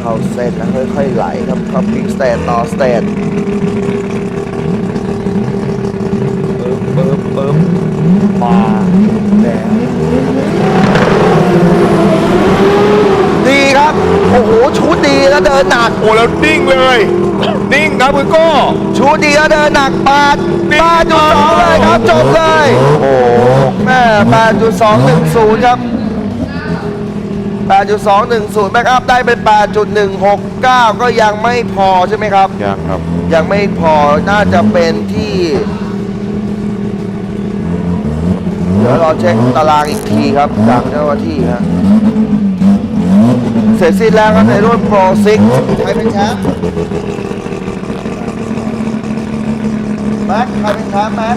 เข้าเส้ล้วค่อยๆไหลครับคัพปิ้งสเตนต่อสเตนปึ๊บปึ๊บปึ๊บมาแล้วดีครับ โอ้โหชุดดีแล้วเดินหนัก โอ้แล้วนิ่งเลยดิ้งครับคุณโก้ชุดดีแล้วเดินหนักปาดปาดจุดสองเลยครับจบเลย โอ้โหแม่แปดจุดสองหนึ่งศูนย์ครับแปดจุดสองหนึ่งศูนย์แบ็กอัพได้เป็นแปดจุดหนึ่งหกเก้าก็ยังไม่พอใช่ไหมครับ ยังครับ ยังไม่พอน่าจะเป็นที่ เดี๋ยวเราเช็คตารางอีกทีครับจากเจ้าหน้าที่ฮะเสร็จสิ้นแล้วครับในรุ่น Pro 6ใครเป็นแชมป์แม็กใครเป็นแชมป์แม็ก